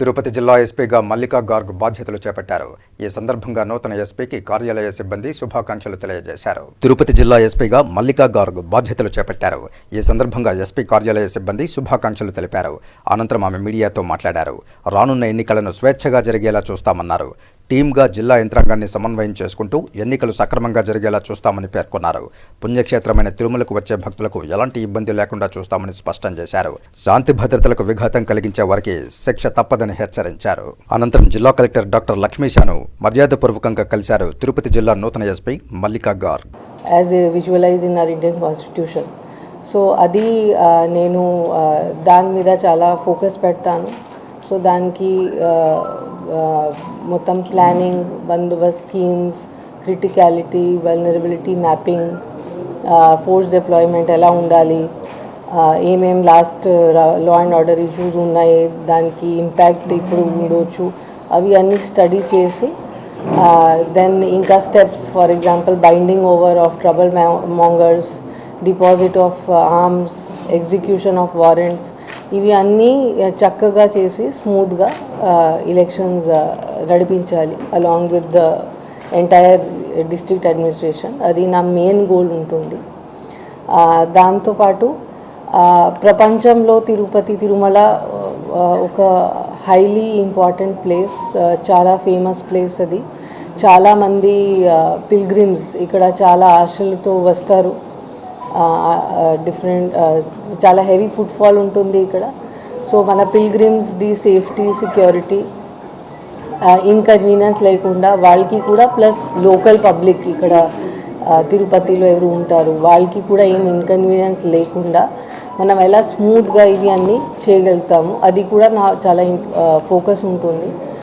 తిరుపతి జిల్లా ఎస్పీగా మల్లికా గార్గ్ బాధ్యతలు చేపట్టారు. ఈ సందర్భంగా నూతన ఎస్పీకి కార్యాలయ సిబ్బంది శుభాకాంక్షలు తెలియజేశారు. తిరుపతి జిల్లా ఎస్పీగా మల్లికా గార్గ్ బాధ్యతలు చేపట్టారు. ఈ సందర్భంగా ఎస్పీ కార్యాలయ సిబ్బంది శుభాకాంక్షలు తెలిపారు. అనంతరం ఆమె మీడియాతో మాట్లాడారు. రానున్న ఎన్నికలను స్వేచ్ఛగా జరిగేలా చూస్తామన్నారు. టీమ్గా జిల్లా యంత్రాంగాన్ని సమన్వయం చేసుకుంటూ ఎన్నికలు సక్రమంగా జరిగేలా చూస్తామని పేర్కొన్నారు. పుణ్యక్షేత్రమైన తిరుమలకు వచ్చే భక్తులకు ఎలాంటి ఇబ్బంది లేకుండా చూస్తామని స్పష్టం చేశారు. శాంతి భద్రతలకు విఘాతం కలిగించే వారికి శిక్ష తప్పదని హెచ్చరించారు. అనంతరం జిల్లా కలెక్టర్ డాక్టర్ లక్ష్మీశాను మర్యాదపూర్వకంగా కలిశారు. తిరుపతి జిల్లా నూతన SP Mallika గార్. As a visualise in our Indian constitution so అది నేను దాని మీద చాలా ఫోకస్ పెడతాను. సో దానికి మొత్తం planning Bandobast schemes criticality vulnerability mapping force deployment ఎలా ఉండాలి ఏమేం last law and order issues ఉన్నాయి దానికి ఇంపాక్ట్ ఇప్పుడు ఉండొచ్చు. అవి అన్నీ స్టడీ చేసి దెన్ ఇంకా steps for example binding over of trouble mongers deposit of arms execution of warrants ఇవి అన్నీ చక్కగా చేసి స్మూత్గా ఎలక్షన్స్ నడిపించాలి along with the entire district administration అది నా మెయిన్ గోల్ ఉంటుంది. దాంతోపాటు ప్రపంచంలో తిరుపతి తిరుమల ఒక హైలీ ఇంపార్టెంట్ ప్లేస్ చాలా ఫేమస్ ప్లేస్ అది. చాలామంది పిల్గ్రిమ్స్ ఇక్కడ చాలా ఆశలతో వస్తారు. డిఫరెంట్ చాలా హెవీ ఫుట్ఫాల్ ఉంటుంది ఇక్కడ. సో మన pilgrims the safety security inconvenience లేకుండా వాళ్ళకి కూడా ప్లస్ లోకల్ పబ్లిక్ ఇక్కడ తిరుపతిలో ఎవరు ఉంటారు వాళ్ళకి కూడా ఏం ఇన్కన్వీనియన్స్ లేకుండా మనం ఎలా స్మూత్గా ఇవి అన్నీ చేయగలుగుతాము అది కూడా నా చాలా ఫోకస్ ఉంటుంది.